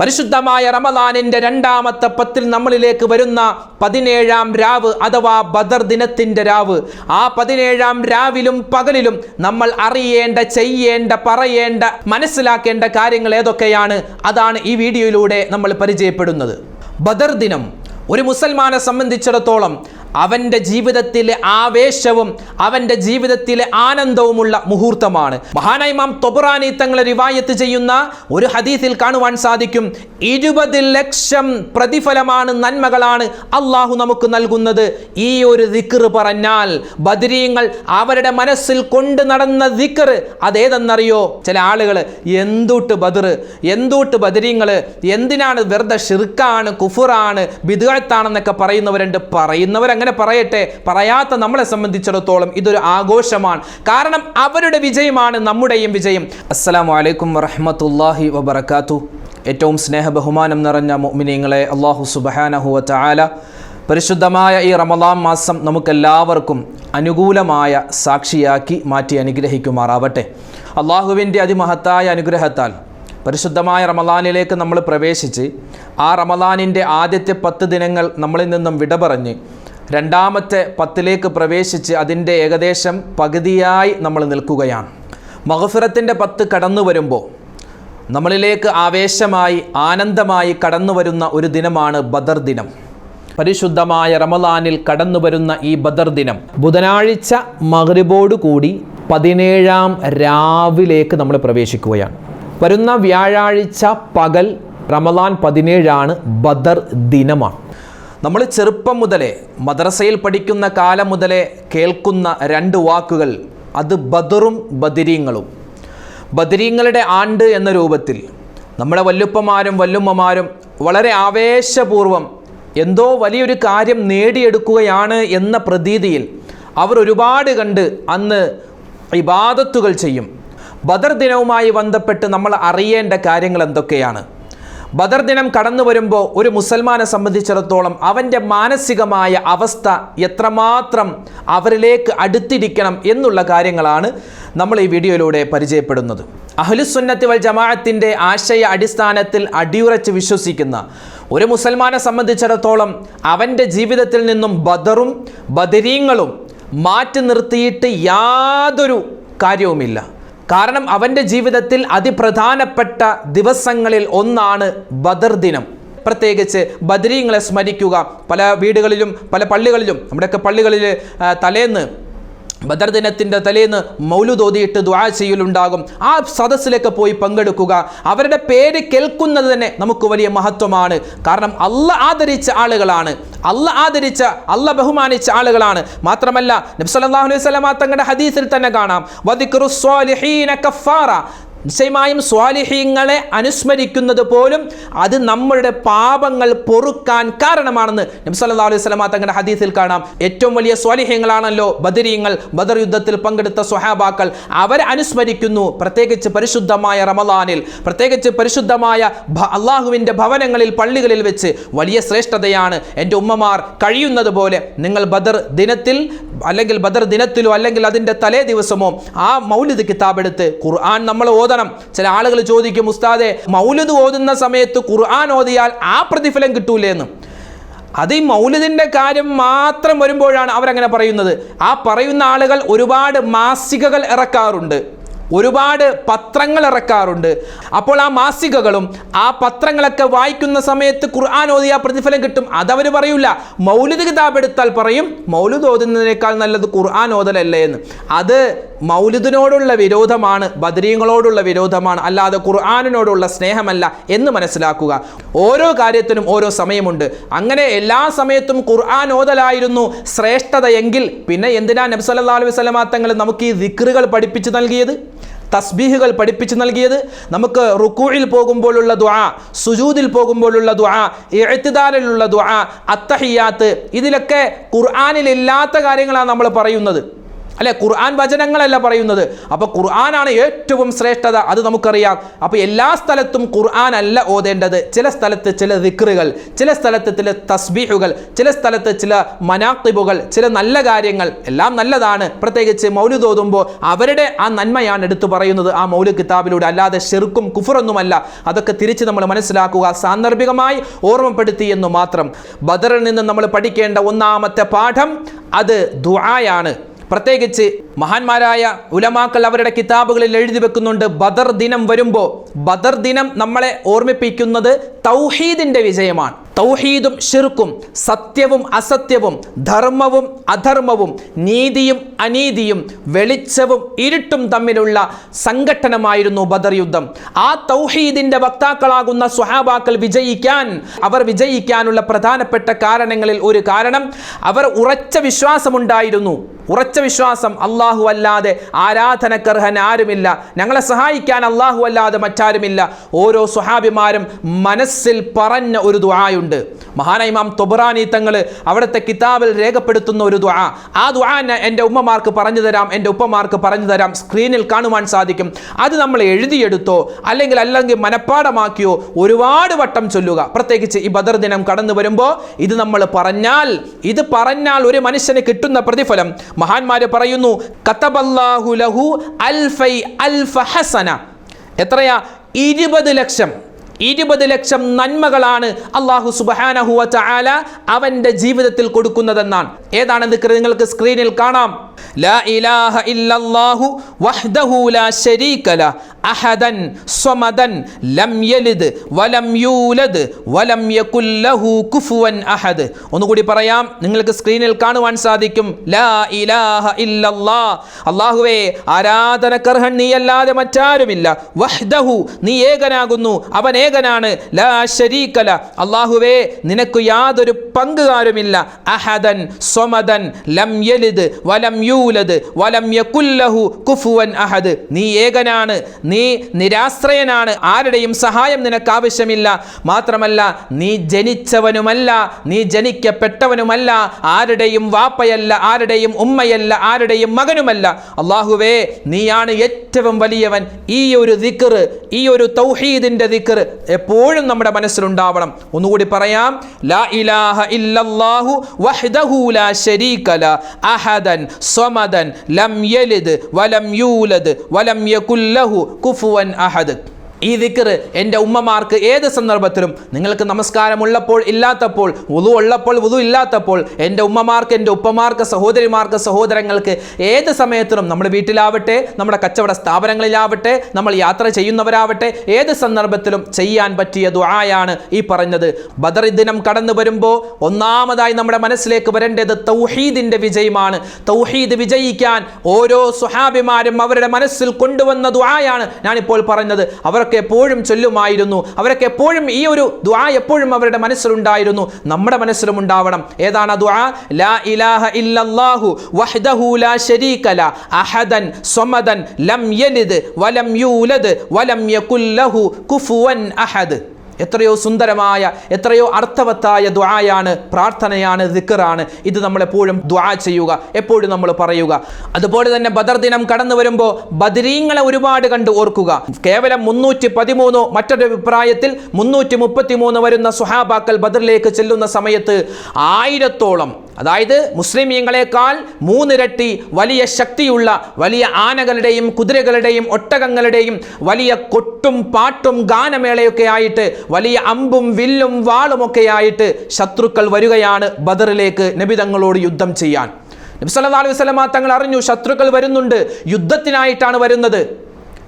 പരിശുദ്ധമായ റമദാനിന്റെ രണ്ടാമത്തെ പത്തിൽ നമ്മളിലേക്ക് വരുന്ന പതിനേഴാം രാവ് അഥവാ ബദർ ദിനത്തിന്റെ രാവ്. ആ പതിനേഴാം രാവിലും പകലിലും നമ്മൾ അറിയേണ്ട ചെയ്യേണ്ട പറയേണ്ട മനസ്സിലാക്കേണ്ട കാര്യങ്ങൾ ഏതൊക്കെയാണ്? അതാണ് ഈ വീഡിയോയിലൂടെ നമ്മൾ പരിചയപ്പെടുന്നത്. ബദർ ദിനം. ഒരു മുസൽമാനെ സംബന്ധിച്ചിടത്തോളം അവന്റെ ജീവിതത്തിലെ ആവേശവും അവന്റെ ജീവിതത്തിലെ ആനന്ദവുമുള്ള മുഹൂർത്തമാണ്. മഹാനൈമാം തൊബുറാനി തങ്ങളെ റിവായത്ത് ചെയ്യുന്ന ഒരു ഹദീസിൽ കാണുവാൻ സാധിക്കും. ഇരുപത് ലക്ഷം പ്രതിഫലമാണ് നന്മകളാണ് അള്ളാഹു നമുക്ക് നൽകുന്നത്. ഈ ഒരു ദിക്കർ പറഞ്ഞാൽ ബദരീങ്ങൾ അവരുടെ മനസ്സിൽ കൊണ്ട് നടന്ന ദിക്കർ അതേതെന്നറിയോ? ചില ആളുകൾ എന്തൂട്ട് ബദർ? എന്തൂട്ട് ബദരീങ്ങൾ എന്തിനാണ് വെറുതെ ഷിർക്കാണ് കുഫുറാണ് ബിദുഴത്താണെന്നൊക്കെ പറയുന്നവരുണ്ട്. പറയുന്നവർ അങ്ങനെ പറയട്ടെ. പറയാത്ത നമ്മളെ സംബന്ധിച്ചിടത്തോളം ഇതൊരു ആഘോഷമാണ്. കാരണം അവരുടെ വിജയമാണ് നമ്മുടെയും വിജയം. അസ്സാം വലൈക്കും വറഹമത്തല്ലാഹി വബർക്കാത്തു ഏറ്റവും സ്നേഹ ബഹുമാനം നിറഞ്ഞ മുഅ്മിനീങ്ങളെ അള്ളാഹു സുബ്ഹാനഹു വതആല പരിശുദ്ധമായ ഈ റമദാം മാസം നമുക്കെല്ലാവർക്കും അനുകൂലമായ സാക്ഷിയാക്കി മാറ്റി അനുഗ്രഹിക്കുമാറാവട്ടെ. അള്ളാഹുവിന്റെ അതിമഹത്തായ അനുഗ്രഹത്താൽ പരിശുദ്ധമായ റമദാനിലേക്ക് നമ്മൾ പ്രവേശിച്ച് ആ റമദാനിന്റെ ആദ്യത്തെ പത്ത് ദിനങ്ങൾ നമ്മളിൽ നിന്നും വിട പറഞ്ഞ് രണ്ടാമത്തെ പത്തിലേക്ക് പ്രവേശിച്ച് അതിന്റെ ഏകദേശം പകുതിയായി നമ്മൾ നിൽക്കുകയാണ്. മഹഫിറത്തിന്റെ പത്ത് കടന്നു വരുമ്പോൾ നമ്മളിലേക്ക് ആവേശമായി ആനന്ദമായി കടന്നു വരുന്ന ഒരു ദിനമാണ് ബദർ ദിനം. പരിശുദ്ധമായ റമദാനിൽ കടന്നു വരുന്ന ഈ ബദർ ദിനം ബുധനാഴ്ച മഗ്രിബോട് കൂടി പതിനേഴാം രാവിലേക്ക് നമ്മൾ പ്രവേശിക്കുകയാണ്. വരുന്ന വ്യാഴാഴ്ച പകൽ റമദാൻ പതിനേഴാണ് ബദർ ദിനമാണ്. നമ്മൾ ചെറുപ്പം മുതലേ മദ്രസയിൽ പഠിക്കുന്ന കാലം മുതലേ കേൾക്കുന്ന രണ്ട് വാക്കുകൾ അത് ബദറും ബദിരീങ്ങളും. ബദിരീങ്ങളുടെ ആണ്ട് എന്ന രൂപത്തിൽ നമ്മുടെ വല്ലുപ്പമാരും വല്ലുമ്മമാരും വളരെ ആവേശപൂർവം എന്തോ വലിയൊരു കാര്യം നേടിയെടുക്കുകയാണ് എന്ന പ്രതീതിയിൽ അവർ ഒരുപാട് കണ്ട് അന്ന് ഇബാദത്തുകൾ ചെയ്യും. ബദർ ദിനവുമായി ബന്ധപ്പെട്ട് നമ്മൾ അറിയേണ്ട കാര്യങ്ങൾ എന്തൊക്കെയാണ്? ബദർ ദിനം കടന്നു വരുമ്പോൾ ഒരു മുസൽമാനെ സംബന്ധിച്ചിടത്തോളം അവന്റെ മാനസികമായ അവസ്ഥ എത്രമാത്രം അവരിലേക്ക് അടുത്തിരിക്കണം എന്നുള്ള കാര്യങ്ങളാണ് നമ്മൾ ഈ വീഡിയോയിലൂടെ പരിചയപ്പെടുന്നത്. അഹ്ലുസുന്നത്തി വൽ ജമാഅത്തിന്റെ ആശയ അടിസ്ഥാനത്തിൽ അടിയുറച്ച് വിശ്വസിക്കുന്ന ഒരു മുസൽമാനെ സംബന്ധിച്ചിടത്തോളം അവന്റെ ജീവിതത്തിൽ നിന്നും ബദറും ബദരീങ്ങളും മാറ്റി നിർത്തിയിട്ട് യാതൊരു കാര്യവുമില്ല. കാരണം അവന്റെ ജീവിതത്തിൽ അതിപ്രധാനപ്പെട്ട ദിവസങ്ങളിൽ ഒന്നാണ് ബദർ ദിനം. പ്രത്യേകിച്ച് ബദരീങ്ങളെ സ്മരിക്കുക. പല വീടുകളിലും പല പള്ളികളിലും നമ്മുടെയൊക്കെ പള്ളികളിൽ തലേന്ന് ബദർ ദിനത്തിന്റെ തലേന്ന് മൗലുതോതിയിട്ട് ദ്വാ ചെയ്യലുണ്ടാകും. ആ സദസ്സിലേക്ക് പോയി പങ്കെടുക്കുക. അവരുടെ പേര് കേൾക്കുന്നത് തന്നെ നമുക്ക് വലിയ മഹത്വമാണ്. കാരണം അല്ല ആദരിച്ച ആളുകളാണ്. അല്ല ആദരിച്ച അല്ല ബഹുമാനിച്ച ആളുകളാണ്. മാത്രമല്ല നബ്സല്ലാഹു അലൈഹി തങ്ങളുടെ ഹദീസിൽ തന്നെ കാണാം. വദിക്റു നിശ്ചയമായും സ്വാലിഹീങ്ങളെ അനുസ്മരിക്കുന്നത് പോലും അത് നമ്മളുടെ പാപങ്ങൾ പൊറുക്കാൻ കാരണമാണെന്ന് നബി സല്ലല്ലാഹു അലൈഹി വസല്ലമ തങ്ങളുടെ ഹദീസിൽ കാണാം. ഏറ്റവും വലിയ സ്വാലിഹ്യങ്ങളാണല്ലോ ബദരീങ്ങൾ. ബദർ യുദ്ധത്തിൽ പങ്കെടുത്ത സ്വഹാബാക്കൾ. അവരെ അനുസ്മരിക്കുന്നു പ്രത്യേകിച്ച് പരിശുദ്ധമായ റമദാനിൽ. പ്രത്യേകിച്ച് പരിശുദ്ധമായ അള്ളാഹുവിന്റെ ഭവനങ്ങളിൽ പള്ളികളിൽ വെച്ച് വലിയ ശ്രേഷ്ഠതയാണ് എന്റെ ഉമ്മമാർ കഴിയുന്നത് പോലെ നിങ്ങൾ ബദർ ദിനത്തിൽ അല്ലെങ്കിൽ ബദർ ദിനത്തിലോ അല്ലെങ്കിൽ അതിന്റെ തലേ ദിവസമോ ആ മൗലിദ് കിതാബെടുത്ത് ഖുർആൻ നമ്മൾ ഓതണം ചില ആളുകൾ ചോദിക്കും ഉസ്താദെ മൗലിദ് ഓതുന്ന സമയത്ത് ഖുർആൻ ഓതിയാൽ ആ പ്രതിഫലം കിട്ടൂലേ എന്ന് അത് ഈ മൗലിദിന്റെ കാര്യം മാത്രം വരുമ്പോഴാണ് അവരങ്ങനെ പറയുന്നത്. ആ പറയുന്ന ആളുകൾ ഒരുപാട് മാസികകൾ ഇറക്കാറുണ്ട്. ഒരുപാട് പത്രങ്ങൾ ഇറക്കാറുണ്ട് അപ്പോൾ ആ മാസികകളും ആ പത്രങ്ങളൊക്കെ വായിക്കുന്ന സമയത്ത് ഖുർആൻ ഓതിയ പ്രതിഫലം കിട്ടും. അതവർ പറയൂല മൗലിദ് കിതാബ് എടുത്താൽ പറയും മൗലിദ് ഓതുന്നതിനേക്കാൾ നല്ലത് ഖുർആൻ ഓതലല്ലേ എന്ന്. അത് മൗലിദിനോടുള്ള വിരോധമാണ് ബദരീങ്ങളോടുള്ള വിരോധമാണ് അല്ലാതെ ഖുർആാനിനോടുള്ള സ്നേഹമല്ല എന്ന് മനസ്സിലാക്കുക. ഓരോ കാര്യത്തിനും ഓരോ സമയമുണ്ട്. അങ്ങനെ എല്ലാ സമയത്തും ഖുർആൻ ഓതലായിരുന്നു ശ്രേഷ്ഠതയെങ്കിൽ പിന്നെ എന്തിനാ നബ്സല്ലാ അലൈഹി തങ്ങൾ നമുക്ക് ഈ ദിക്റുകൾ പഠിപ്പിച്ചു നൽകിയത്? തസ്ബീഹുകൾ പഠിപ്പിച്ചു നൽകിയത്? നമുക്ക് റുക്കൂഴിൽ പോകുമ്പോഴുള്ള ദുആ സുജൂദിൽ പോകുമ്പോഴുള്ള ദുആ എഴുത്തുദാലിലുള്ള ദുആ അത്തഹിയാത്ത് ഇതിലൊക്കെ ഖുർആാനിലില്ലാത്ത കാര്യങ്ങളാണ് നമ്മൾ പറയുന്നത്. അല്ലെ ഖുർആൻ വചനങ്ങളല്ല പറയുന്നത്. അപ്പോൾ ഖുർആനാണ് ഏറ്റവും ശ്രേഷ്ഠത അത് നമുക്കറിയാം. അപ്പോൾ എല്ലാ സ്ഥലത്തും ഖുർആൻ അല്ല ഓതേണ്ടത്. ചില സ്ഥലത്ത് ചില ദിക്റുകൾ ചില സ്ഥലത്ത് ചില തസ്ബീഹുകൾ ചില സ്ഥലത്ത് ചില മനാക്തിബുകൾ ചില നല്ല കാര്യങ്ങൾ. എല്ലാം നല്ലതാണ്. പ്രത്യേകിച്ച് മൗലിദ് തോതുമ്പോൾ അവരുടെ ആ നന്മയാണ് എടുത്തു പറയുന്നത് ആ മൗലു കിതാബിലൂടെ. അല്ലാതെ ഷെറുക്കും കുഫറൊന്നുമല്ല. അതൊക്കെ തിരിച്ച് നമ്മൾ മനസ്സിലാക്കുക സാന്ദർഭികമായി ഓർമ്മപ്പെടുത്തി എന്ന് മാത്രം. ബദറിൽ നിന്ന് നമ്മൾ പഠിക്കേണ്ട ഒന്നാമത്തെ പാഠം അത് ദുആയാണ്. പ്രത്യേകിച്ച് മഹാന്മാരായ ഉലമാക്കൾ അവരുടെ കിതാബുകളിൽ എഴുതി വെക്കുന്നുണ്ട് ബദർ ദിനം വരുമ്പോൾ ബദർ ദിനം നമ്മളെ ഓർമ്മിപ്പിക്കുന്നത് തൗഹീദിന്റെ വിജയമാണ്. തൗഹീദും ഷിർക്കും സത്യവും അസത്യവും ധർമ്മവും അധർമ്മവും നീതിയും അനീതിയും വെളിച്ചവും ഇരുട്ടും തമ്മിലുള്ള സംഘട്ടനമായിരുന്നു ബദർ യുദ്ധം. ആ തൗഹീദിന്റെ വക്താക്കളാകുന്ന സ്വഹാബാക്കൾ വിജയിക്കാൻ അവർ വിജയിക്കാനുള്ള പ്രധാനപ്പെട്ട കാരണങ്ങളിൽ ഒരു കാരണം അവർ ഉറച്ച വിശ്വാസമുണ്ടായിരുന്നു. ഉറച്ച വിശ്വാസം അള്ളാഹു അല്ലാതെ ആരാധനക്കർഹൻ ആരുമില്ല. ഞങ്ങളെ സഹായിക്കാൻ അള്ളാഹു അല്ലാതെ മറ്റാരുമില്ല. ഓരോ സുഹാബിമാരും മനസ്സിൽ പറഞ്ഞ ഒരു ദുആയുണ്ട്. മഹാനൈമാം തൊബറാനി തങ്ങൾ അവിടുത്തെ കിതാബിൽ രേഖപ്പെടുത്തുന്ന ഒരു ദുആ. ആ ദുആ എന്റെ ഉമ്മമാർക്ക് പറഞ്ഞു തരാം എന്റെ ഉപ്പമാർക്ക് പറഞ്ഞു തരാം. സ്ക്രീനിൽ കാണുവാൻ സാധിക്കും. അത് നമ്മൾ എഴുതിയെടുത്തോ അല്ലെങ്കിൽ അല്ലെങ്കിൽ മനഃപ്പാടമാക്കിയോ ഒരുപാട് വട്ടം ചൊല്ലുക. പ്രത്യേകിച്ച് ഈ ബദർ ദിനം കടന്നു വരുമ്പോൾ ഇത് നമ്മൾ പറഞ്ഞാൽ ഇത് പറഞ്ഞാൽ ഒരു മനുഷ്യന് കിട്ടുന്ന പ്രതിഫലം. മഹാന്മാര് പറയുന്നു കത്തബല്ലാഹു ലഹു അൽഫൈ അൽഫ ഹസന എത്രയാ ഇരുപത് ലക്ഷം ഇരുപത് ലക്ഷം നന്മകളാണ് അള്ളാഹു സുബാനഹുവ ചാല അവന്റെ ജീവിതത്തിൽ കൊടുക്കുന്നതെന്നാണ്. ഏതാണ് ദിക്ർ? നിങ്ങൾക്ക് സ്ക്രീനിൽ കാണാം. ലാ ഇലാഹ ഇല്ലല്ലാഹു വഹ്ദഹു ലാ ല അഹദൻ സ്വമദൻ ലം യലിദ് വലം യൂലദ് വലം യകുൽ ലഹു കുഫുവൻ അഹദ്. ഒന്നുകൂടി പറയാം നിങ്ങൾക്ക് സ്ക്രീനിൽ കാണുവാൻ സാധിക്കും. ലാ ഇലാഹ ഇല്ലല്ലാ അള്ളാഹുവേ ആരാധനക്കർഹൻ നീയല്ലാതെ മറ്റാരുമില്ല. വഹ്ദഹു നീ ഏകനാകുന്നു. അവൻ ഏകനാണ് ലാ ശരീകല. അള്ളാഹുവേ നിനക്ക് യാതൊരു പങ്കുകാരുമില്ല. അഹദൻ സ്വമദൻ ലം യലിദ് വലം യൂലദ് വലം യകുല്ലഹു കുഫുവൻ അഹദ്. നീ ഏകനാണ്. നീ നിരാശ്രയനാണ്. ആരുടെയും സഹായം നിനക്ക് ആവശ്യമില്ല. മാത്രമല്ല നീ ജനിച്ചവനുമല്ല. നീ ജനിക്കപ്പെട്ടവനുമല്ല. ആരുടെയും വാപ്പയല്ല ആരുടെയും ഉമ്മയല്ല ആരുടെയും മകനുമല്ല. അള്ളാഹുവേ നീയാണ് ഏറ്റവും വലിയവൻ. ഈ ഒരു ദിക്കറ് ഈ ഒരു തൗഹീദിന്റെ ദിക്കറ് എപ്പോഴും നമ്മുടെ മനസ്സിലുണ്ടാവണം. ഒന്നുകൂടി പറയാം. ലാ ഇലാഹ ഇല്ലല്ലാഹു വഹ്ദഹു ലാ ശരീക ല അഹദൻ സ്വമദൻ ലം യലിദ് വലം യൂലദ് വലം യകുല്ലഹു ലഹു കുഫുവൻ അഹദ്. ഈ ദിക്കർ എന്റെ ഉമ്മമാർക്ക് ഏത് സന്ദർഭത്തിലും നിങ്ങൾക്ക് നമസ്കാരം ഉള്ളപ്പോൾ ഇല്ലാത്തപ്പോൾ വുതു ഉള്ളപ്പോൾ വുതു ഇല്ലാത്തപ്പോൾ എന്റെ ഉമ്മമാർക്ക് എന്റെ ഉപ്പമാർക്ക് സഹോദരിമാർക്ക് സഹോദരങ്ങൾക്ക് ഏത് സമയത്തിലും നമ്മുടെ വീട്ടിലാവട്ടെ നമ്മുടെ കച്ചവട സ്ഥാപനങ്ങളിലാവട്ടെ നമ്മൾ യാത്ര ചെയ്യുന്നവരാവട്ടെ ഏത് സന്ദർഭത്തിലും ചെയ്യാൻ പറ്റിയ ദുആയാണ് ഈ പറഞ്ഞത്. ബദർ ദിനം കടന്നു വരുമ്പോൾ ഒന്നാമതായി നമ്മുടെ മനസ്സിലേക്ക് വരേണ്ടത് തൗഹീദിന്റെ വിജയമാണ്. തൗഹീദ് വിജയിക്കാൻ ഓരോ സുഹാബിമാരും അവരുടെ മനസ്സിൽ കൊണ്ടുവന്ന ദുആയാണ് ഞാനിപ്പോൾ പറഞ്ഞത്. അവർക്ക് എപ്പോഴും ചൊല്ലുമായിരുന്നു. അവരൊക്കെ എപ്പോഴും ഈ ഒരു ദ്വാ എപ്പോഴും അവരുടെ മനസ്സിലുണ്ടായിരുന്നു. നമ്മുടെ മനസ്സിലും ഉണ്ടാവണം ഏതാണ് ആ ദുആ? ലാ ഇലാഹ ഇല്ലല്ലാഹു വഹ്ദഹു ലാ ശരീക ല അഹദൻ സ്വമദൻ ലം യലിദ് വലം യൂലദ് വലം യകുല്ലഹു കുഫുവൻ അഹദ്. എത്രയോ സുന്ദരമായ എത്രയോ അർത്ഥവത്തായ ദ്വായാണ് പ്രാർത്ഥനയാണ് ദിക്കറാണ് ഇത് നമ്മളെപ്പോഴും ദ്വാ ചെയ്യുക എപ്പോഴും നമ്മൾ പറയുക. അതുപോലെ തന്നെ ബദർ ദിനം കടന്നു വരുമ്പോൾ ബദരീങ്ങളെ ഒരുപാട് കണ്ട് ഓർക്കുക. കേവലം മുന്നൂറ്റി പതിമൂന്നോ മറ്റൊരു അഭിപ്രായത്തിൽ മുന്നൂറ്റി മുപ്പത്തി മൂന്ന് വരുന്ന സുഹാബാക്കൾ ബദറിലേക്ക് ചെല്ലുന്ന സമയത്ത് ആയിരത്തോളം അതായത് മുസ്ലിമീങ്ങളെക്കാൾ മൂന്നിരട്ടി വലിയ ശക്തിയുള്ള വലിയ ആനകളുടെയും കുതിരകളുടെയും ഒട്ടകങ്ങളുടെയും വലിയ കൊട്ടും പാട്ടും ഗാനമേളയൊക്കെ ആയിട്ട് വലിയ അമ്പും വില്ലും വാളുമൊക്കെ ആയിട്ട് ശത്രുക്കൾ വരികയാണ് ബദറിലേക്ക് നബിതങ്ങളോട് യുദ്ധം ചെയ്യാൻ. നബി സല്ലല്ലാഹു അലൈഹി വസല്ലമ തങ്ങൾ അറിഞ്ഞു ശത്രുക്കൾ വരുന്നുണ്ട്. യുദ്ധത്തിനായിട്ടാണ് വരുന്നത്.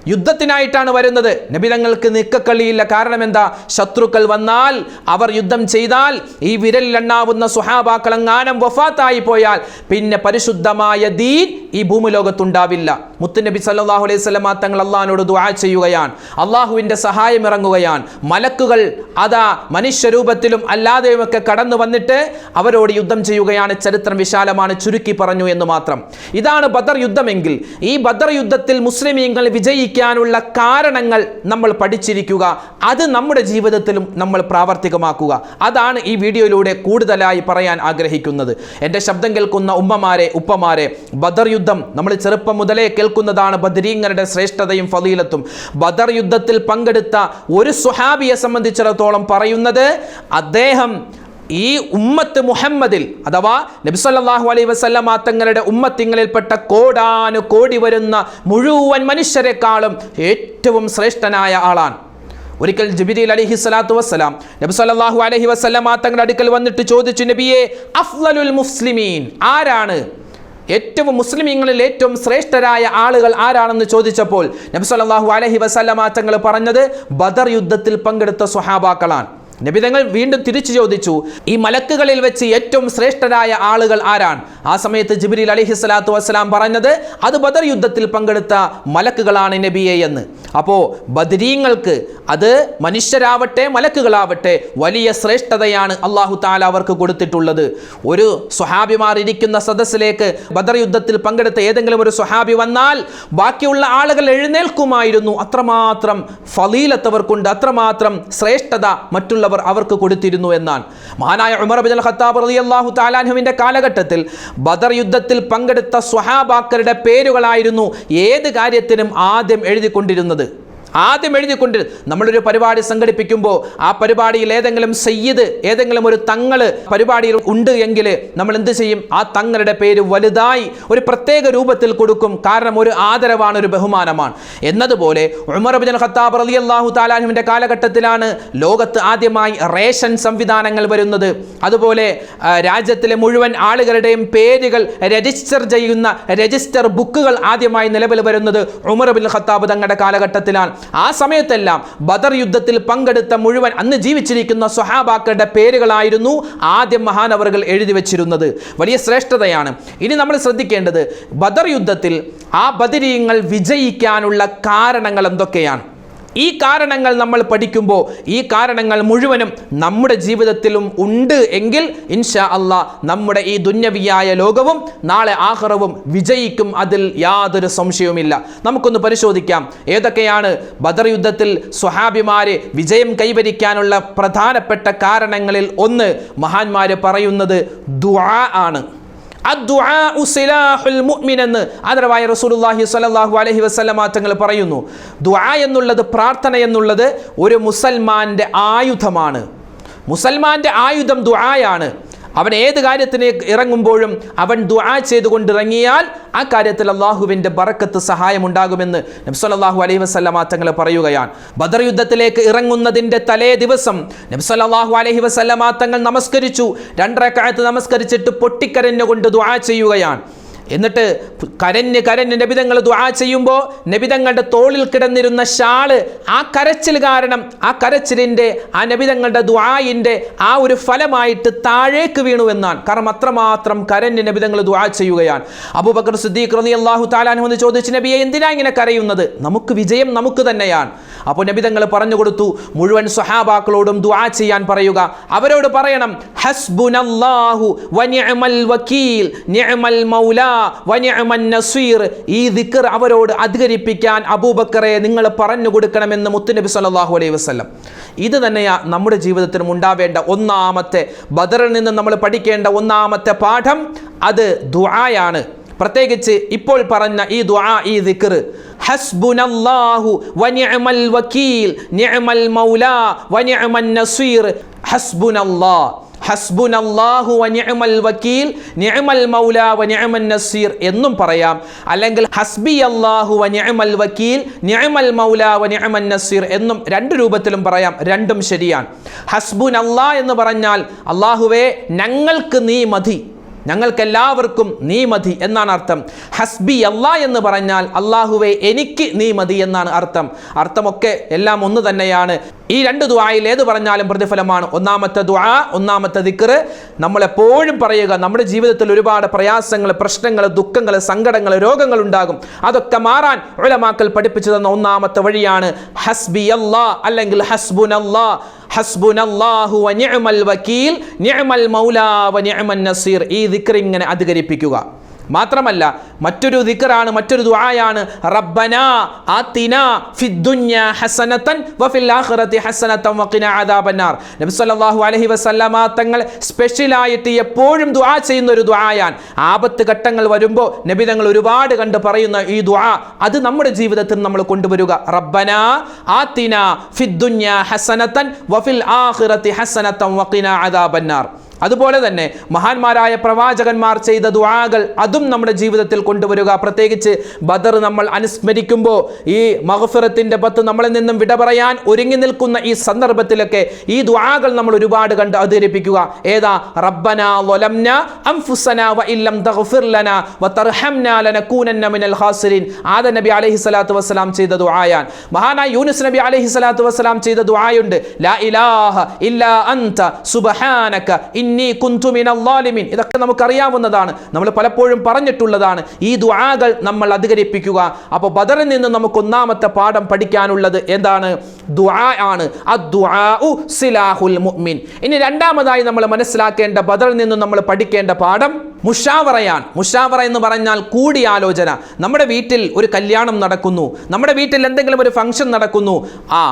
യുദ്ധത്തിനായിട്ടാണ് വരുന്നത്. നബിതങ്ങൾക്ക് നിക്കക്കളിയില്ല കാരണം എന്താ? ശത്രുക്കൾ വന്നാൽ അവർ യുദ്ധം ചെയ്താൽ ഈ വിരലിലെണ്ണാവുന്ന സുഹാബാക്കളങ്ങാനം വഫാത്തായി പോയാൽ പിന്നെ പരിശുദ്ധമായ ദീൻ ഈ ഭൂമിലോകത്തുണ്ടാവില്ല. മുത്തുനബി സല്ലാഹു അലൈഹി സ്വലമ തങ്ങൾ അള്ളഹാനോട് ദുആ ചെയ്യുകയാണ്. അള്ളാഹുവിന്റെ സഹായം ഇറങ്ങുകയാണ്. മലക്കുകൾ അതാ മനുഷ്യരൂപത്തിലും അല്ലാതെയുമൊക്കെ കടന്നു വന്നിട്ട് അവരോട് യുദ്ധം ചെയ്യുകയാണ്. ചരിത്രം വിശാലമാണ്. ചുരുക്കി പറഞ്ഞു എന്ന് മാത്രം. ഇതാണ് ബദർ യുദ്ധമെങ്കിൽ ഈ ബദർ യുദ്ധത്തിൽ മുസ്ലിമീങ്ങൾ വിജയിക്കാൻ വിജയിക്കാനുള്ള കാരണങ്ങൾ നമ്മൾ പഠിച്ചിരിക്കുക. അത് നമ്മുടെ ജീവിതത്തിലും നമ്മൾ പ്രാവർത്തികമാക്കുക. അതാണ് ഈ വീഡിയോയിലൂടെ കൂടുതലായി പറയാൻ ആഗ്രഹിക്കുന്നത്. എന്റെ ശബ്ദം കേൾക്കുന്ന ഉമ്മമാരെ ഉപ്പമാരെ ബദർ യുദ്ധം നമ്മൾ ചെറുപ്പം മുതലേ കേൾക്കുന്നതാണ് ബദരീങ്ങളുടെ ശ്രേഷ്ഠതയും ഫലീലത്തും. ബദർ യുദ്ധത്തിൽ പങ്കെടുത്ത ഒരു സുഹാബിയെ സംബന്ധിച്ചിടത്തോളം പറയുന്നത് അദ്ദേഹം ഈ ഉമ്മത്ത് മുഹമ്മദിൽ അഥവാ നബിസല്ലാഹു അലൈ വസല്ലമ തങ്ങളുടെ ഉമ്മത്തിങ്ങളിൽപ്പെട്ട കോടാനു കോടി വരുന്ന മുഴുവൻ മനുഷ്യരെക്കാളും ഏറ്റവും ശ്രേഷ്ഠനായ ആളാണ്. ഒരിക്കൽ ജബിരിൽ അലഹി സ്വലാത്തു വസ്സലാം നബി സല്ലല്ലാഹു അലൈഹി വസല്ലമ തങ്ങളുടെ അടുക്കൽ വന്നിട്ട് ചോദിച്ചു നബിയെ അഫ്ലലുൽ മുസ്ലിമീൻ ആരാണ്? ഏറ്റവും മുസ്ലിമീങ്ങളിൽ ഏറ്റവും ശ്രേഷ്ഠരായ ആളുകൾ ആരാണെന്ന് ചോദിച്ചപ്പോൾ നബി സല്ലല്ലാഹു അലൈഹി വസല്ലമ തങ്ങൾ പറഞ്ഞത് ബദർ യുദ്ധത്തിൽ പങ്കെടുത്ത സ്വഹാബാക്കളാണ്. നബിതങ്ങൾ വീണ്ടും തിരിച്ചു ചോദിച്ചു ഈ മലക്കുകളിൽ വെച്ച് ഏറ്റവും ശ്രേഷ്ഠരായ ആളുകൾ ആരാണ്? ആ സമയത്ത് ജിബിരിൽ അലിഹി സ്വലാത്തു വസ്സലാം പറഞ്ഞത് അത് ബദർ യുദ്ധത്തിൽ പങ്കെടുത്ത മലക്കുകളാണ് നബിയെ എന്ന്. അപ്പോൾ ബദരീങ്ങൾക്ക് അത് മനുഷ്യരാവട്ടെ മലക്കുകളാവട്ടെ വലിയ ശ്രേഷ്ഠതയാണ് അള്ളാഹു താല അവർക്ക് കൊടുത്തിട്ടുള്ളത്. ഒരു സ്വഹാബിമാർ ഇരിക്കുന്ന സദസ്സിലേക്ക് ബദർ യുദ്ധത്തിൽ പങ്കെടുത്ത ഏതെങ്കിലും ഒരു സ്വഹാബി വന്നാൽ ബാക്കിയുള്ള ആളുകൾ എഴുന്നേൽക്കുമായിരുന്നു. അത്രമാത്രം ഫലീലത്തവർക്കുണ്ട് അത്രമാത്രം ശ്രേഷ്ഠത മറ്റുള്ളവർ അവർക്ക് കൊടുത്തിരുന്നു എന്നാണ്. മഹാനായ ഉമർ ബിൻ ഖത്താബ് റളിയല്ലാഹു താലാൻഹുവിന്റെ കാലഘട്ടത്തിൽ ബദർ യുദ്ധത്തിൽ പങ്കെടുത്ത സ്വഹാബാക്കരുടെ പേരുകളായിരുന്നു ഏത് കാര്യത്തിനും ആദ്യം എഴുതിക്കൊണ്ടിരുന്നത്? ആദ്യം എഴുതിക്കൊണ്ട് നമ്മളൊരു പരിപാടി സംഘടിപ്പിക്കുമ്പോൾ ആ പരിപാടിയിൽ ഏതെങ്കിലും സയ്യിദ് ഏതെങ്കിലും ഒരു തങ്ങൾ പരിപാടിയിൽ ഉണ്ട് എങ്കിൽ നമ്മൾ എന്ത് ചെയ്യും? ആ തങ്ങളുടെ പേര് വലുതായി ഒരു പ്രത്യേക രൂപത്തിൽ കൊടുക്കും. കാരണം ഒരു ആദരവാണ് ഒരു ബഹുമാനമാണ്. എന്നതുപോലെ ഉമർ ഖത്താബ് റളിയല്ലാഹു താലാഹുവിന്റെ കാലഘട്ടത്തിലാണ് ലോകത്ത് ആദ്യമായി റേഷൻ സംവിധാനങ്ങൾ വരുന്നത്. അതുപോലെ രാജ്യത്തിലെ മുഴുവൻ ആളുകളുടെയും പേരുകൾ രജിസ്റ്റർ ചെയ്യുന്ന രജിസ്റ്റർ ബുക്കുകൾ ആദ്യമായി നിലവിൽ വരുന്നത് ഉമർ അബിൻ ഖത്താബ് തങ്ങളുടെ കാലഘട്ടത്തിലാണ്. ആ സമയത്തെല്ലാം ബദർ യുദ്ധത്തിൽ പങ്കെടുത്ത മുഴുവൻ അന്ന് ജീവിച്ചിരിക്കുന്ന സ്വഹാബാക്കളുടെ പേരുകളായിരുന്നു ആദ്യം മഹാനവറുകൾ എഴുതി വെച്ചിരുന്നത്. വലിയ ശ്രേഷ്ഠതയാണ്. ഇനി നമ്മൾ ശ്രദ്ധിക്കേണ്ടത് ബദർ യുദ്ധത്തിൽ ആ ബദരീയങ്ങൾ വിജയിക്കാനുള്ള കാരണങ്ങൾ എന്തൊക്കെയാണ്? ഈ കാരണങ്ങൾ നമ്മൾ പഠിക്കുമ്പോൾ ഈ കാരണങ്ങൾ മുഴുവനും നമ്മുടെ ജീവിതത്തിലും ഉണ്ട് എങ്കിൽ ഇൻഷാ അള്ളാ നമ്മുടെ ഈ ദുന്യവിയായ ലോകവും നാളെ ആഹ്റവും വിജയിക്കും അതിൽ യാതൊരു സംശയവുമില്ല. നമുക്കൊന്ന് പരിശോധിക്കാം. ഏതൊക്കെയാണ് ബദർ യുദ്ധത്തിൽ സ്വഹാബിമാരെ വിജയം കൈവരിക്കാനുള്ള പ്രധാനപ്പെട്ട കാരണങ്ങളിൽ ഒന്ന്? മഹാന്മാര് പറയുന്നത് ദുആ ആണ്. എന്ന് ആദരവായ റസൂലുള്ളാഹി സ്വല്ലല്ലാഹു അലൈഹി വസ്ലമാറ്റങ്ങൾ പറയുന്നു. ദുആ എന്നുള്ളത് പ്രാർത്ഥന എന്നുള്ളത് ഒരു മുസൽമാന്റെ ആയുധമാണ്. മുസൽമാന്റെ ആയുധം ദുആയാണ്. അവൻ ഏത് കാര്യത്തിന് ഇറങ്ങുമ്പോഴും അവൻ ദുആ ചെയ്തുകൊണ്ട് ഇറങ്ങിയാൽ ആ കാര്യത്തിൽ അള്ളാഹുവിന്റെ ബറക്കത്ത് സഹായം സഹായമുണ്ടാകുമെന്ന് നബ്സല്ലാഹു അലൈഹി വസല്ലമ തങ്ങൾ പറയുകയാണ്. ബദർ യുദ്ധത്തിലേക്ക് ഇറങ്ങുന്നതിന്റെ തലേ ദിവസം നബ്സല്ലാഹു അലൈഹി വസല്ലമ തങ്ങൾ നമസ്കരിച്ചു. രണ്ടരക്കാലത്ത് നമസ്കരിച്ചിട്ട് പൊട്ടിക്കരഞ്ഞുകൊണ്ട് ദുആ ചെയ്യുകയാണ്. എന്നിട്ട് കരഞ്ഞ് കരഞ്ഞ് നബിതങ്ങൾ ദ്വാ ചെയ്യുമ്പോൾ നബിതങ്ങളുടെ തോളിൽ കിടന്നിരുന്ന ഷാൾ ആ കരച്ചിൽ കാരണം ആ കരച്ചിലിന്റെ ആ നബിതങ്ങളുടെ ദ്വായിന്റെ ആ ഒരു ഫലമായിട്ട് താഴേക്ക് വീണു എന്നാണ്. കാരണം അത്രമാത്രം കരഞ്ഞ് നബിതങ്ങൾ ദ്വാ ചെയ്യുകയാണ്. അബൂബക്കർ സിദ്ദീഖ് റതി അള്ളാഹു താലാനു എന്ന് ചോദിച്ചു നബിയെ എന്തിനാ ഇങ്ങനെ കരയുന്നത്? നമുക്ക് വിജയം നമുക്ക് തന്നെയാണ്. അപ്പോൾ നബിതങ്ങൾ പറഞ്ഞു കൊടുത്തു മുഴുവൻ സ്വഹാബാക്കളോടും ദ്വാ ചെയ്യാൻ പറയുക. അവരോട് പറയണം ഹസ്ബുനല്ലാഹു വനിഅമൽ വക്കീൽ മൗലാ ഈ ദിക്കർ അവരോട് അധികരിപ്പിക്കാൻ അബൂബക്കറെ നിങ്ങൾ പറഞ്ഞു കൊടുക്കണമെന്ന് മുത്തുനബി സല്ലാഹു അലൈഹി വസ്ലം ഇത് തന്നെയാ നമ്മുടെ ജീവിതത്തിനും ഉണ്ടാവേണ്ട ഒന്നാമത്തെ ബദറിൽ നിന്ന് നമ്മൾ പഠിക്കേണ്ട ഒന്നാമത്തെ പാഠം. അത് ദുആയാണ്. പ്രത്യേകിച്ച് ഇപ്പോൾ പറഞ്ഞ ഈ ദുആ ഈ ദിക്ർ ഹസ്ബുനല്ലാഹു വനിഅമൽ വക്കീൽ നിഅമൽ മൗലാ വനിഅമൻ നസീർ നസീർ എന്നും പറയാം. അല്ലെങ്കിൽ ഹസ്ബി അല്ലാഹു വക്കീൽ നസീർ എന്നും രണ്ട് രൂപത്തിലും പറയാം. രണ്ടും ശരിയാണ്. അള്ളാ എന്ന് പറഞ്ഞാൽ അള്ളാഹുവേ ഞങ്ങൾക്ക് നീ മതി. ഞങ്ങൾക്കെല്ലാവർക്കും നീ മതി എന്നാണ് അർത്ഥം. ഹസ്ബി അല്ലാ എന്ന് പറഞ്ഞാൽ അള്ളാഹുവെ എനിക്ക് നീ മതി എന്നാണ് അർത്ഥം. അർത്ഥമൊക്കെ എല്ലാം ഒന്ന് തന്നെയാണ്. ഈ രണ്ട് ദുആയിൽ ഏത് പറഞ്ഞാലും പ്രതിഫലമാണ്? ഒന്നാമത്തെ ദുആ ഒന്നാമത്തെ ദിക്കർ നമ്മളെപ്പോഴും പറയുക നമ്മുടെ ജീവിതത്തിൽ ഒരുപാട് പ്രയാസങ്ങൾ പ്രശ്നങ്ങൾ ദുഃഖങ്ങൾ സങ്കടങ്ങൾ രോഗങ്ങൾ ഉണ്ടാകും. അതൊക്കെ മാറാൻ ഉലമാക്കൽ പഠിപ്പിച്ചു തന്ന ഒന്നാമത്തെ വഴിയാണ് ഹസ്ബി അല്ലാ അല്ലെങ്കിൽ ഹസ്ബുൻ അല്ലാ ഹസ്ബുനല്ലാഹു വ നിഅമൽ വക്കീൽ നിഅമൽ നസീർ. ഈ ദിക്ർ ഇങ്ങനെ അധികരിപ്പിക്കുക. മാത്രമല്ല മറ്റൊരു ദിക്കറാണ് മറ്റൊരു ദുആയാണ് റബ്ബന ആതിന ഫിദ്ദുന്യ ഹസനതൻ വഫിൽ ആഖിറതി ഹസനതൻ വഖിന അദാബന്നാർ. നബി സല്ലല്ലാഹു അലൈഹി വസല്ലമ തങ്ങൾ സ്പെഷ്യലായിട്ട് എപ്പോഴും ദുആ ചെയ്യുന്ന ഒരു ദുആയാണ്. ആപത്ത് ഘട്ടങ്ങൾ വരുമ്പോൾ നബി തങ്ങൾ ഒരുപാട് കണ്ട് പറയുന്ന ഈ ദുആ അത് നമ്മുടെ ജീവിതത്തിൽ നമ്മൾ കൊണ്ടുവരിക. റബ്ബന ആതിന ഫിദ്ദുന്യ ഹസനതൻ വഫിൽ ആഖിറതി ഹസനതൻ വഖിന അദാബന്നാർ. അതുപോലെ തന്നെ മഹാന്മാരായ പ്രവാചകന്മാർ ചെയ്ത ദുആകൾ അതും നമ്മുടെ ജീവിതത്തിൽ കൊണ്ടുവരിക. പ്രത്യേകിച്ച് ബദർ നമ്മൾ അനുസ്മരിക്കുമ്പോൾ ഈ മഹഫിറത്തിന്റെ പത്ത് നമ്മളിൽ നിന്നും വിട പറയാൻ ഒരുങ്ങി നിൽക്കുന്ന ഈ സന്ദർഭത്തിലൊക്കെ ഈ ദുആകൾ നമ്മൾ ഒരുപാട് കണ്ട് അവതരിപ്പിക്കുക. ഏതാ? റബ്ബന വലംന അൻഫുസന വ ഇല്ലം തഗ്ഫിർ ലന മിനൽ ഖാസിരീൻ. ആദ നബി അലൈഹി സ്വലാത്തു വസ്സലാം ചെയ്ത ദുആയാൻ. മഹാനായ യൂനുസ് നബി അലൈഹി സ്വലാത്തു വസ്സലാം ചെയ്ത ദുആയുണ്ട്. ലാ ഇലാഹ ഇല്ലാ അൻത സുബ്ഹാനക ഇന്നി കുന്തു മിനൽ ഇതൊക്കെ നമുക്കറിയാവുന്നതാണ്. നമ്മൾ പലപ്പോഴും പറഞ്ഞിട്ടുള്ളതാണ്. ഈ ദുആകൾ നമ്മൾ അധികരിപ്പിക്കുക. അപ്പോൾ ബദറിൽ നിന്ന് നമുക്ക് ഒന്നാമത്തെ പാഠം പഠിക്കാനുള്ളത് എന്താണ്? ദുആ ആണ്. സിലാഹുൽ മുഅ്മിൻ. ഇനി രണ്ടാമതായി നമ്മൾ മനസ്സിലാക്കേണ്ട ബദറിൽ നിന്ന് നമ്മൾ പഠിക്കേണ്ട പാഠം മുഷാവറയാണ്. മുഷാവറ എന്ന് പറഞ്ഞാൽ കൂടിയാലോചന. നമ്മുടെ വീട്ടിൽ ഒരു കല്യാണം നടക്കുന്നു. നമ്മുടെ വീട്ടിൽ എന്തെങ്കിലും ഒരു ഫംഗ്ഷൻ നടക്കുന്നു. ആ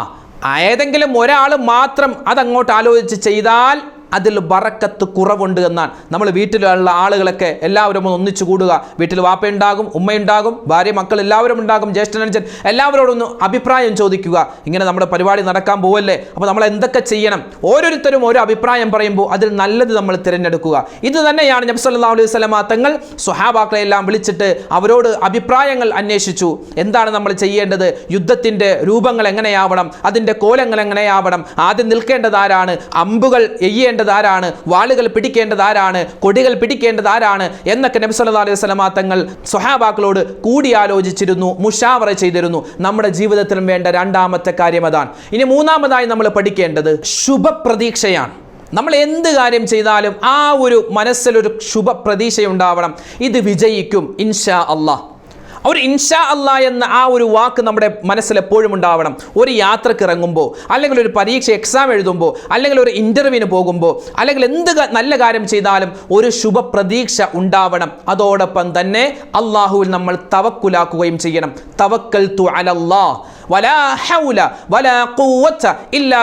ഏതെങ്കിലും ഒരാൾ മാത്രം അതങ്ങോട്ട് ആലോചിച്ച് ചെയ്താൽ അതിൽ ബറക്കത്ത് കുറവുണ്ട് എന്നാണ്. നമ്മൾ വീട്ടിലുള്ള ആളുകളൊക്കെ എല്ലാവരും ഒന്ന് ഒന്നിച്ചു കൂടുക. വീട്ടിൽ വാപ്പയുണ്ടാകും ഉമ്മയുണ്ടാകും ഭാര്യ മക്കൾ എല്ലാവരും ഉണ്ടാകും ജ്യേഷ്ഠനനുജൻ എല്ലാവരോടും ഒന്ന് അഭിപ്രായം ചോദിക്കുക. ഇങ്ങനെ നമ്മുടെ പരിപാടി നടക്കാൻ പോവല്ലേ? അപ്പോൾ നമ്മൾ എന്തൊക്കെ ചെയ്യണം? ഓരോരുത്തരും ഓരോ അഭിപ്രായം പറയുമ്പോൾ അതിൽ നല്ലത് നമ്മൾ തിരഞ്ഞെടുക്കുക. ഇത് തന്നെയാണ് നബി സല്ലല്ലാഹു അലൈഹി വസല്ലമ തങ്ങൾ സ്വഹാബാക്കളെ എല്ലാം വിളിച്ചിട്ട് അവരോട് അഭിപ്രായങ്ങൾ അന്വേഷിച്ചു. എന്താണ് നമ്മൾ ചെയ്യേണ്ടത്? യുദ്ധത്തിന്റെ രൂപങ്ങൾ എങ്ങനെയാവണം? അതിന്റെ കോലങ്ങൾ എങ്ങനെയാവണം? ആദ്യം നിൽക്കേണ്ടത് ആരാണ്? അമ്പുകൾ എയ്യേണ്ടത് ആരാണ്? വാളുകൾ പിടിക്കേണ്ടത് ആരാണ്? കൊടികൾ പിടിക്കേണ്ടത് ആരാണ്? എന്നൊക്കെ നബി സല്ലല്ലാഹു അലൈഹി വസല്ലമ തങ്ങൾ സ്വഹാബാക്കളോട് കൂടിയാലോചിച്ചിരുന്നു മുഷാവറ ചെയ്തിരുന്നു. നമ്മുടെ ജീവിതത്തിലും വേണ്ട രണ്ടാമത്തെ കാര്യം അതാണ്. ഇനി മൂന്നാമതായി നമ്മൾ പഠിക്കേണ്ടത് ശുഭപ്രതീക്ഷയാണ്. നമ്മൾ എന്ത് കാര്യം ചെയ്താലും ആ ഒരു മനസ്സിലൊരു ശുഭപ്രതീക്ഷ ഉണ്ടാവണം ഇത് വിജയിക്കും ഇൻഷാ അള്ളാഹ്. ഒരു ഇൻഷാ അല്ല എന്ന ആ ഒരു വാക്ക് നമ്മുടെ മനസ്സിൽ എപ്പോഴും ഉണ്ടാവണം. ഒരു യാത്രയ്ക്ക് ഇറങ്ങുമ്പോൾ അല്ലെങ്കിൽ ഒരു പരീക്ഷ എക്സാം എഴുതുമ്പോൾ അല്ലെങ്കിൽ ഒരു ഇന്റർവ്യൂവിന് പോകുമ്പോൾ അല്ലെങ്കിൽ എന്ത് നല്ല കാര്യം ചെയ്താലും ഒരു ശുഭ പ്രതീക്ഷ ഉണ്ടാവണം. അതോടൊപ്പം തന്നെ അള്ളാഹുവിൽ നമ്മൾ തവക്കുലാക്കുകയും ചെയ്യണം. തവക്കൽ തു അലല്ലാ വലാ ഹൗല വലാ ഇല്ലാ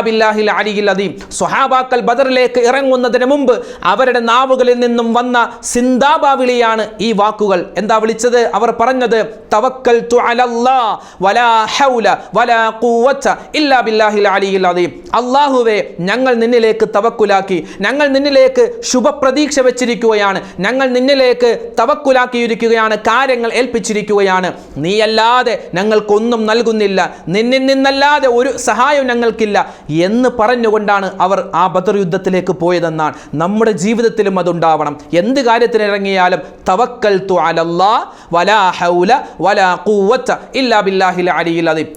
അദീം. സ്വഹാബാക്കൾ ബദറിലേക്ക് ഇറങ്ങുന്നതിന് മുമ്പ് അവരുടെ നാവുകളിൽ നിന്നും വന്ന സിന്ദാബാവിളിയാണ് ഈ വാക്കുകൾ. എന്താ വിളിച്ചത്? അവർ പറഞ്ഞത് തവക്കൽ അള്ളാഹുവേ ഞങ്ങൾ നിന്നിലേക്ക് തവക്കുലാക്കി ഞങ്ങൾ നിന്നിലേക്ക് ശുഭപ്രതീക്ഷ വെച്ചിരിക്കുകയാണ് ഞങ്ങൾ നിന്നിലേക്ക് തവക്കുലാക്കിയിരിക്കുകയാണ് കാര്യങ്ങൾ ഏൽപ്പിച്ചിരിക്കുകയാണ്. നീയല്ലാതെ ഞങ്ങൾക്കൊന്നും നൽകുന്നില്ല. നിന്നിൽ നിന്നല്ലാതെ ഒരു സഹായം ഞങ്ങൾക്കില്ല എന്ന് പറഞ്ഞുകൊണ്ടാണ് അവർ ആ ബദർ യുദ്ധത്തിലേക്ക് പോയതെന്നാണ്. നമ്മുടെ ജീവിതത്തിലും അതുണ്ടാവണം. എന്ത് കാര്യത്തിനിറങ്ങിയാലും തവക്കൽ അലല്ലാ വലാ ഹൗല വലാ ഇല്ലാ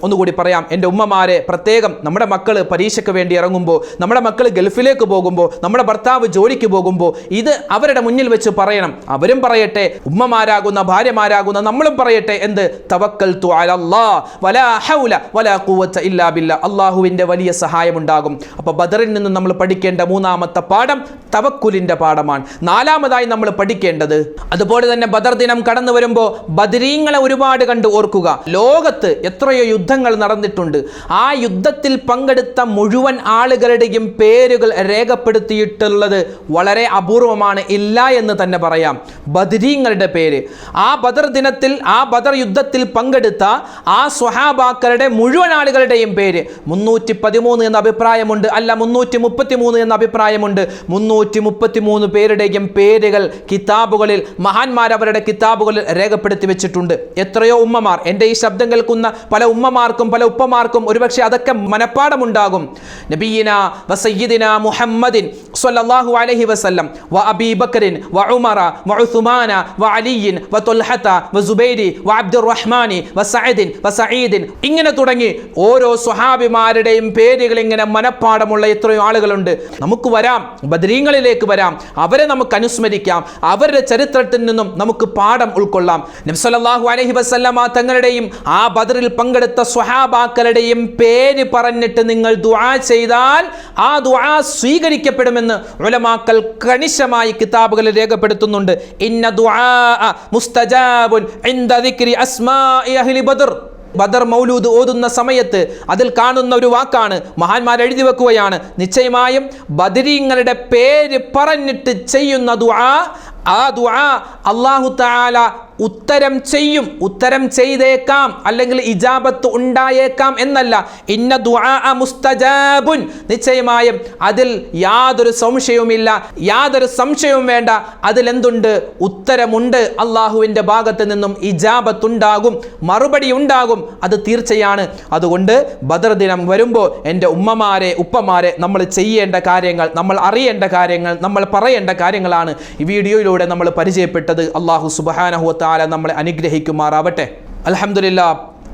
ഒന്നുകൂടി പറയാം എന്റെ ഉമ്മമാരെ പ്രത്യേകം നമ്മുടെ മക്കൾ പരീക്ഷയ്ക്ക് വേണ്ടി ഇറങ്ങുമ്പോൾ നമ്മുടെ മക്കൾ ഗൾഫിലേക്ക് പോകുമ്പോൾ നമ്മുടെ ഭർത്താവ് ജോലിക്ക് പോകുമ്പോൾ ഇത് അവരുടെ മുന്നിൽ വെച്ച് പറയണം. അവരും പറയട്ടെ ഉമ്മമാരാകുന്ന ഭാര്യമാരാകുന്ന നമ്മളും പറയട്ടെ എന്ത്? തവക്കൽ തു അലല്ലാ വലാ ഹൗല വലാ കൂവത്ത ഇല്ലാ ബില്ല. അള്ളാഹുവിന്റെ വലിയ സഹായമുണ്ടാകും. അപ്പോൾ ബദറിൽ നിന്ന് നമ്മൾ പഠിക്കേണ്ട മൂന്നാമത്തെ പാഠം തവക്കുലിന്റെ പാഠമാണ്. നാലാമതായി നമ്മൾ പഠിക്കേണ്ടത് അതുപോലെ തന്നെ ബദർ ദിനം കടന്നു വരുമ്പോൾ ബദരീങ്ങളെ ഒരുപാട് കണ്ട് ഓർക്കുക. ലോകത്ത് എത്രയോ യുദ്ധങ്ങൾ നടന്നിട്ടുണ്ട്. ആ യുദ്ധത്തിൽ പങ്കെടുത്ത മുഴുവൻ ആളുകളുടെയും പേരുകൾ രേഖപ്പെടുത്തിയിട്ടുള്ളത് വളരെ അപൂർവമാണ്. ഇല്ല എന്ന് തന്നെ പറയാം. ബദരീങ്ങളുടെ പേര്. ആ ബദർ ദിനത്തിൽ ആ ബദർ യുദ്ധത്തിൽ പങ്കെടുത്ത ആ സ്വഹാബാക്കളുടെ മുഴുവൻ ആളുകളുടെയും പേര് മുന്നൂറ്റി പതിമൂന്ന് എന്ന അഭിപ്രായമുണ്ട്. അല്ല മുന്നൂറ്റി മുപ്പത്തി മൂന്ന് എന്ന അഭിപ്രായമുണ്ട്. മുന്നൂറ്റി മുപ്പത്തി മൂന്ന് പേരുടെയും പേരുകൾ കിതാബുകളിൽ മഹാന്മാർ അവരുടെ കിതാബുകളിൽ രേഖപ്പെടുത്തി വെച്ചിട്ടുണ്ട്. എത്രയോ ഉമ്മമാർ എന്റെ ഈ ശബ്ദം കേൾക്കുന്ന പല ഉമ്മമാർക്കും പല ഉപ്പമാർക്കും ഒരുപക്ഷെ അതൊക്കെ മനപ്പാടമുണ്ടാകും. നബീന വസയ്യിദിന മുഹമ്മദിൻ സ്വല്ലല്ലാഹു അലൈഹി വസല്ലം വ അബീ ബക്കറിൻ വ ഉമറ വ ഉസ്മാന വ അലിയിൻ വ തുൽഹത വ സുബൈരി വ അബ്ദുറഹ്മാനി വ സഅദിൻ വ സഈദിൻ. ഇങ്ങനെ തുടങ്ങി ഓരോ സ്വഹാബിമാരുടെയും പേരുകൾ ഇങ്ങനെ മനപ്പാടമുള്ള എത്രയോ ആളുകളുണ്ട്. നമുക്ക് വരാം ബദരീങ്ങളിലേക്ക് വരാം അവരെ നമുക്ക് അനുസ്മരിക്കാം അവരുടെ ചരിത്രത്തിൽ നിന്നും നമുക്ക് പാഠം ഉൾക്കൊള്ളാം. നബ്സല്ലാഹു അലൈഹി വസല്ലമ തങ്ങളുടെയും ആ ബദറിൽ പങ്കെടുത്ത സ്വഹാബാക്കളുടെയും പേര് പറഞ്ഞിട്ട് നിങ്ങൾ ദുആ ചെയ്താൽ ആ ദുആ സ്വീകരിക്കപ്പെടുമെന്ന് ഉലമാക്കൽ കണിശമായി കിതാബുകളിൽ രേഖപ്പെടുത്തുന്നുണ്ട്. ഇന്ന മുസ്തജാബുൻ ബദർ. ബദർ മൗലൂദ് ഓതുന്ന സമയത്ത് അതിൽ കാണുന്ന ഒരു വാക്കാണ് മഹാന്മാർ എഴുതി വെക്കുകയാണ്. നിശ്ചയമായും ബദരീങ്ങളുടെ പേര് പറഞ്ഞിട്ട് ചെയ്യുന്ന ദുആ ആ ദുആ അള്ളാഹു താല ഉത്തരം ചെയ്യും ഉത്തരം ചെയ്തേക്കാം അല്ലെങ്കിൽ ഇജാബത്ത് ഉണ്ടായേക്കാം എന്നല്ല. ഇന്ന ദുആ മുസ്തജാബുൻ. നിശ്ചയമായും അതിൽ യാതൊരു സംശയവുമില്ല. യാതൊരു സംശയവും വേണ്ട. അതിലെന്തുണ്ട്? ഉത്തരമുണ്ട്. അള്ളാഹുവിന്റെ ഭാഗത്ത് നിന്നും ഇജാബത്ത് ഉണ്ടാകും മറുപടി ഉണ്ടാകും. അത് തീർച്ചയാണ്. അതുകൊണ്ട് ബദർ ദിനം വരുമ്പോൾ എന്റെ ഉമ്മമാരെ ഉപ്പമാരെ നമ്മൾ ചെയ്യേണ്ട കാര്യങ്ങൾ നമ്മൾ അറിയേണ്ട കാര്യങ്ങൾ നമ്മൾ പറയേണ്ട കാര്യങ്ങളാണ് ഈ വീഡിയോയിലൂടെ നമ്മൾ പരിചയപ്പെട്ടത്. അള്ളാഹു സുബാനഹുത്താല നമ്മളെ അനുഗ്രഹിക്കുമാറാവട്ടെ. അലഹമില്ല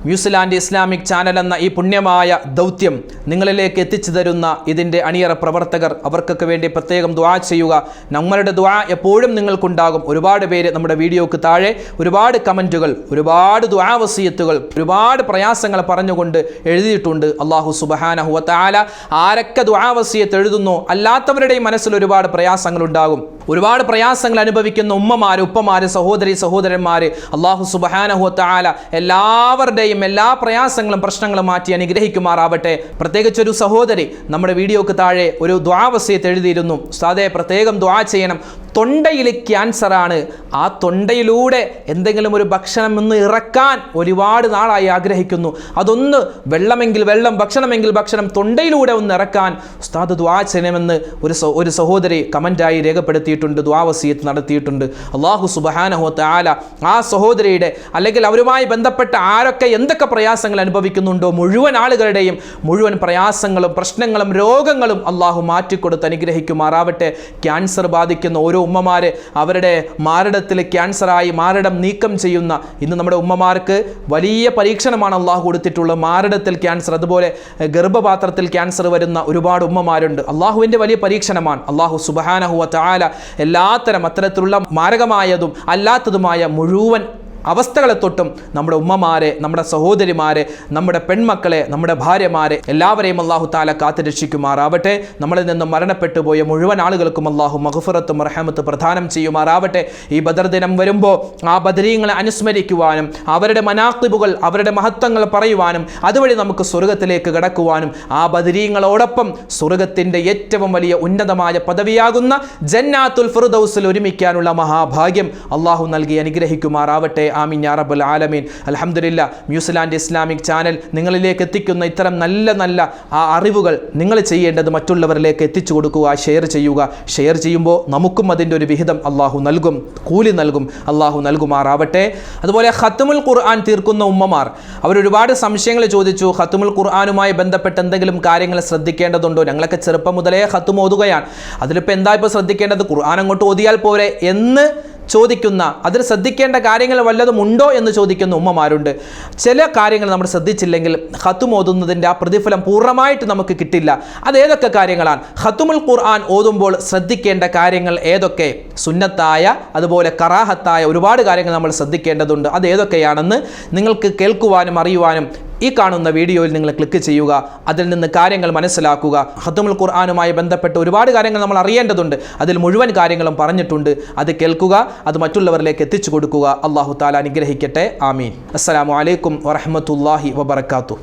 ന്യൂസിലാൻഡ് ഇസ്ലാമിക് ചാനൽ എന്ന ഈ പുണ്യമായ ദൗത്യം നിങ്ങളിലേക്ക് എത്തിച്ചു തരുന്ന ഇതിന്റെ അണിയറ പ്രവർത്തകർ അവർക്കൊക്കെ വേണ്ടി പ്രത്യേകം ദ്വാ ചെയ്യുക. നമ്മളുടെ ദ്വാ എപ്പോഴും നിങ്ങൾക്കുണ്ടാകും. ഒരുപാട് പേര് നമ്മുടെ വീഡിയോക്ക് താഴെ ഒരുപാട് കമന്റുകൾ ഒരുപാട് ദ്വാവസീയത്തുകൾ ഒരുപാട് പ്രയാസങ്ങൾ പറഞ്ഞുകൊണ്ട് എഴുതിയിട്ടുണ്ട്. അള്ളാഹു സുബഹാനഹുവത്താല ആരൊക്കെ ദ്വാവസീയത്ത് എഴുതുന്നു അല്ലാത്തവരുടെയും മനസ്സിൽ ഒരുപാട് പ്രയാസങ്ങൾ ഉണ്ടാകും. ഒരുപാട് പ്രയാസങ്ങൾ അനുഭവിക്കുന്ന ഉമ്മമാർ ഉപ്പമാർ സഹോദരി സഹോദരന്മാർ അള്ളാഹു സുബഹാനഹുവത്താല എല്ലാവരുടെയും എല്ലാ പ്രയാസങ്ങളും പ്രശ്നങ്ങളും മാറ്റി അനുഗ്രഹിക്കുമാറാവട്ടെ. പ്രത്യേകിച്ച് ഒരു സഹോദരി നമ്മുടെ വീഡിയോക്ക് താഴെ ഒരു ദ്വാവസ്യത്ത് എഴുതിയിരുന്നു. സാധേ പ്രത്യേകം ദ്വാ ചെയ്യണം. തൊണ്ടയിൽ ക്യാൻസറാണ്. ആ തൊണ്ടയിലൂടെ എന്തെങ്കിലും ഒരു ഭക്ഷണം ഒന്ന് ഇറക്കാൻ ഒരുപാട് നാളായി ആഗ്രഹിക്കുന്നു. അതൊന്ന് വെള്ളമെങ്കിൽ വെള്ളം ഭക്ഷണമെങ്കിൽ ഭക്ഷണം തൊണ്ടയിലൂടെ ഒന്ന് ഇറക്കാൻ ഉസ്താദ് ദ്വാ ചെയ്യണമെന്ന് ഒരു ഒരു സഹോദരി കമന്റായി രേഖപ്പെടുത്തിയിട്ടുണ്ട് ദ്വാവസീയത്ത് നടത്തിയിട്ടുണ്ട്. അള്ളാഹു സുബഹാനഹുത്ത ആല ആ സഹോദരിയുടെ അല്ലെങ്കിൽ അവരുമായി ബന്ധപ്പെട്ട ആരൊക്കെ എന്തൊക്കെ പ്രയാസങ്ങൾ അനുഭവിക്കുന്നുണ്ടോ മുഴുവൻ ആളുകളുടെയും മുഴുവൻ പ്രയാസങ്ങളും പ്രശ്നങ്ങളും രോഗങ്ങളും അള്ളാഹു മാറ്റിക്കൊടുത്ത് അനുഗ്രഹിക്കുമാറാവട്ടെ. ക്യാൻസർ ബാധിക്കുന്ന ഓരോ ഉമ്മമാര് അവരുടെ മാരടത്തിൽ ക്യാൻസറായി മാരടം നീക്കം ചെയ്യുന്ന ഇന്ന് നമ്മുടെ ഉമ്മമാർക്ക് വലിയ പരീക്ഷണമാണ് അള്ളാഹു കൊടുത്തിട്ടുള്ളത്. മാരടത്തിൽ ക്യാൻസർ അതുപോലെ ഗർഭപാത്രത്തിൽ ക്യാൻസർ വരുന്ന ഒരുപാട് ഉമ്മമാരുണ്ട്. അള്ളാഹുവിന്റെ വലിയ പരീക്ഷണമാണ്. അള്ളാഹു സുബഹാനഹുവ താല എല്ലാത്തരം അത്തരത്തിലുള്ള മാരകമായതും അല്ലാത്തതുമായ മുഴുവൻ അവസ്ഥകളെ തൊട്ടും നമ്മുടെ ഉമ്മമാരെ നമ്മുടെ സഹോദരിമാരെ നമ്മുടെ പെൺമക്കളെ നമ്മുടെ ഭാര്യമാരെ എല്ലാവരെയും അള്ളാഹു താല കാത്തു രക്ഷിക്കുമാറാവട്ടെ. നമ്മളിൽ നിന്നും മരണപ്പെട്ടു പോയ മുഴുവൻ ആളുകൾക്കും അള്ളാഹു മഹഫുറത്തും റഹമത്ത് പ്രദാനം ചെയ്യുമാറാവട്ടെ. ഈ ബദർ ദിനം വരുമ്പോൾ ആ ബദരീങ്ങളെ അനുസ്മരിക്കുവാനും അവരുടെ മനാക്കിബുകൾ അവരുടെ മഹത്വങ്ങൾ പറയുവാനും അതുവഴി നമുക്ക് സ്വർഗത്തിലേക്ക് കടക്കുവാനും ആ ബദരീങ്ങളോടൊപ്പം സ്വർഗത്തിന്റെ ഏറ്റവും വലിയ ഉന്നതമായ പദവിയാകുന്ന ജന്നാത്തുൽ ഫിർദൗസിൽ ഒരുമിക്കാനുള്ള മഹാഭാഗ്യം അള്ളാഹു നൽകി അനുഗ്രഹിക്കുമാറാവട്ടെ. ആമീൻ യാ റബ്ബൽ ആലമീൻ. അൽഹംദുലില്ലാ ന്യൂസിലാൻഡ് ഇസ്ലാമിക് ചാനൽ നിങ്ങളിലേക്ക് എത്തിക്കുന്ന ഇത്തരം നല്ല നല്ല ആ അറിവുകൾ നിങ്ങൾ ചെയ്യേണ്ടത് മറ്റുള്ളവരിലേക്ക് എത്തിച്ചു കൊടുക്കുക ഷെയർ ചെയ്യുക. ഷെയർ ചെയ്യുമ്പോൾ നമുക്കും അതിന്റെ ഒരു വിഹിതം അള്ളാഹു നൽകും കൂലി നൽകും അള്ളാഹു നൽകുമാറാവട്ടെ. അതുപോലെ ഖത്തുമുൽ ഖുർആൻ തീർക്കുന്ന ഉമ്മമാർ അവരൊരുപാട് സംശയങ്ങൾ ചോദിച്ചു ഖത്തുമുൽ ഖുർആനുമായി ബന്ധപ്പെട്ട് എന്തെങ്കിലും കാര്യങ്ങൾ ശ്രദ്ധിക്കേണ്ടതുണ്ടോ? ഞങ്ങളൊക്കെ ചെറുപ്പം മുതലേ ഖത്തും ഓതുകയാണ്. അതിലിപ്പോൾ എന്താ ഇപ്പോൾ ശ്രദ്ധിക്കേണ്ടത്? ഖുർആൻ അങ്ങോട്ട് ഓതിയാൽ പോരെ എന്ന് ചോദിക്കുന്ന അതിൽ ശ്രദ്ധിക്കേണ്ട കാര്യങ്ങൾ വല്ലതും ഉണ്ടോ എന്ന് ചോദിക്കുന്ന ഉമ്മമാരുണ്ട്. ചില കാര്യങ്ങൾ നമ്മൾ ശ്രദ്ധിച്ചില്ലെങ്കിൽ ഹത്തും ഓതുന്നതിന്റെ ആ പ്രതിഫലം പൂർണമായിട്ട് നമുക്ക് കിട്ടില്ല. അതേതൊക്കെ കാര്യങ്ങളാണ്? ഹത്തുമുൽ ഖുർആൻ ഓതുമ്പോൾ ശ്രദ്ധിക്കേണ്ട കാര്യങ്ങൾ ഏതൊക്കെ? സുന്നത്തായ അതുപോലെ കറാഹത്തായ ഒരുപാട് കാര്യങ്ങൾ നമ്മൾ ശ്രദ്ധിക്കേണ്ടതുണ്ട്. അത് ഏതൊക്കെയാണെന്ന് നിങ്ങൾക്ക് കേൾക്കുവാനും അറിയുവാനും ഈ കാണുന്ന വീഡിയോയിൽ നിങ്ങൾ ക്ലിക്ക് ചെയ്യുക. അതിൽ നിന്ന് കാര്യങ്ങൾ മനസ്സിലാക്കുക. ഹത്തുമുൽ ഖുർആാനുമായി ബന്ധപ്പെട്ട് ഒരുപാട് കാര്യങ്ങൾ നമ്മൾ അറിയേണ്ടതുണ്ട്. അതിൽ മുഴുവൻ കാര്യങ്ങളും പറഞ്ഞിട്ടുണ്ട്. അത് കേൾക്കുക അത് മറ്റുള്ളവരിലേക്ക് എത്തിച്ചു കൊടുക്കുക. അള്ളാഹു താല അനുഗ്രഹിക്കട്ടെ. ആമീൻ. അസ്സലാമു അലൈക്കും വറഹമത്തല്ലാഹി വബർക്കാത്തു